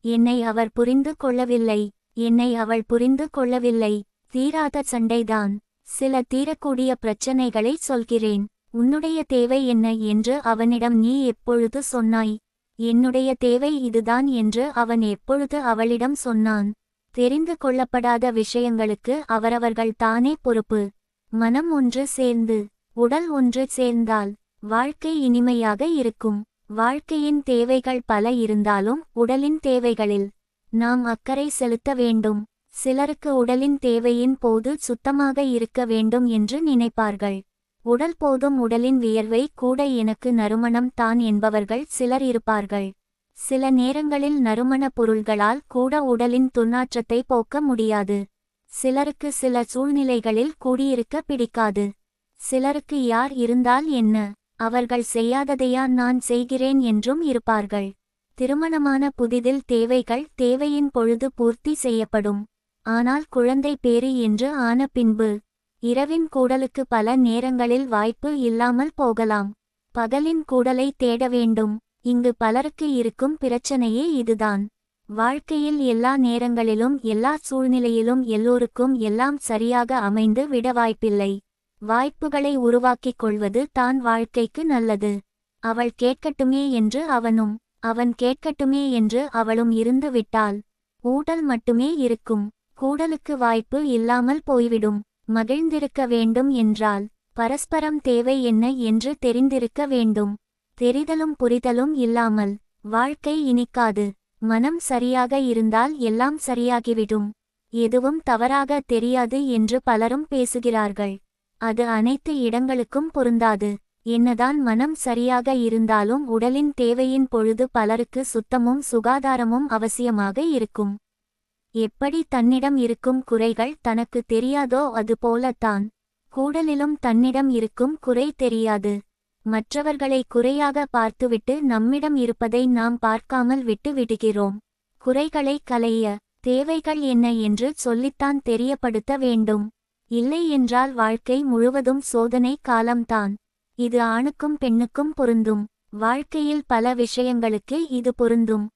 என்னை அவர் புரிந்து கொள்ளவில்லை என்னை அவள் புரிந்து கொள்ளவில்லை. தீராத சண்டைதான். சில தீரக்கூடிய பிரச்சனைகளை சொல்கிறேன். உன்னுடைய தேவை என்ன என்று அவனிடம் நீ எப்பொழுது சொன்னாய்? என்னுடைய தேவை இதுதான் என்று அவன் எப்பொழுது அவளிடம் சொன்னான்? தெரிந்து கொள்ளப்படாத விஷயங்களுக்கு அவரவர்கள் தானே பொறுப்பு. மனம் ஒன்று சேர்ந்து உடல் ஒன்று சேர்ந்தால் வாழ்க்கை இனிமையாக இருக்கும். வாழ்க்கையின் தேவைகள் பல இருந்தாலும் உடலின் தேவைகளில் நாம் அக்கறை செலுத்த வேண்டும். சிலருக்கு உடலின் தேவையின் போது சுத்தமாக இருக்க வேண்டும் என்று நினைப்பார்கள். உடல் போதும் உடலின் வியர்வை கூட எனக்கு நறுமணம் தான் என்பவர்கள் சிலர் இருப்பார்கள். சில நேரங்களில் நறுமண பொருள்களால் கூட உடலின் துர்நாற்றத்தை போக்க முடியாது. சிலருக்கு சில சூழ்நிலைகளில் கூடியிருக்க பிடிக்காது. சிலருக்கு யார் இருந்தால் என்ன? அவர்கள் செய்யாததையா நான் செய்கிறேன் என்றும் இருப்பார்கள். திருமணமான புதிதில் தேவைகள் தேவையின் பொழுது பூர்த்தி செய்யப்படும். ஆனால் குழந்தை பேறு என்று ஆன பின்பு இரவின் கூடலுக்கு பல நேரங்களில் வாய்ப்பு இல்லாமல் போகலாம். பகலின் கூடலை தேட வேண்டும். இங்கு பலருக்கு இருக்கும் பிரச்சனையே இதுதான். வாழ்க்கையில் எல்லா நேரங்களிலும் எல்லா சூழ்நிலையிலும் எல்லோருக்கும் எல்லாம் சரியாக அமைந்து விட வாய்ப்பில்லை. வாய்ப்புகளை உருவாக்கிக் கொள்வது தான் வாழ்க்கைக்கு நல்லது. அவள் கேட்கட்டுமே என்று அவனும் அவன் கேட்கட்டுமே என்று அவளும் இருந்துவிட்டால் ஊடல் மட்டுமே இருக்கும். கூடலுக்கு வாய்ப்பு இல்லாமல் போய்விடும். மகிழ்ந்திருக்க வேண்டும் என்றால் பரஸ்பரம் தேவை என்ன என்று தெரிந்திருக்க வேண்டும். தெரிதலும் புரிதலும் இல்லாமல் வாழ்க்கை இனிக்காது. மனம் சரியாக இருந்தால் எல்லாம் சரியாகிவிடும். எதுவும் தவறாக தெரியாது என்று பலரும் பேசுகிறார்கள். அது அனைத்து இடங்களுக்கும் பொருந்தாது. என்னதான் மனம் சரியாக இருந்தாலும் உடலின் தேவையின் பொழுது பலருக்கு சுத்தமும் சுகாதாரமும் அவசியமாக இருக்கும். எப்படி தன்னிடம் இருக்கும் குறைகள் தனக்கு தெரியாதோ அதுபோலத்தான் கூடலிலும் தன்னிடம் இருக்கும் குறை தெரியாது. மற்றவர்களை குறையாக பார்த்துவிட்டு நம்மிடம் இருப்பதை நாம் பார்க்காமல் விட்டு விடுகிறோம். குறைகளை களைய தேவைகள் என்ன என்று சொல்லித்தான் தெரியப்படுத்த வேண்டும். இல்லை என்றால் வாழ்க்கை முழுவதும் சோதனை காலம்தான். இது ஆணுக்கும் பெண்ணுக்கும் பொருந்தும். வாழ்க்கையில் பல விஷயங்களுக்கு இது பொருந்தும்.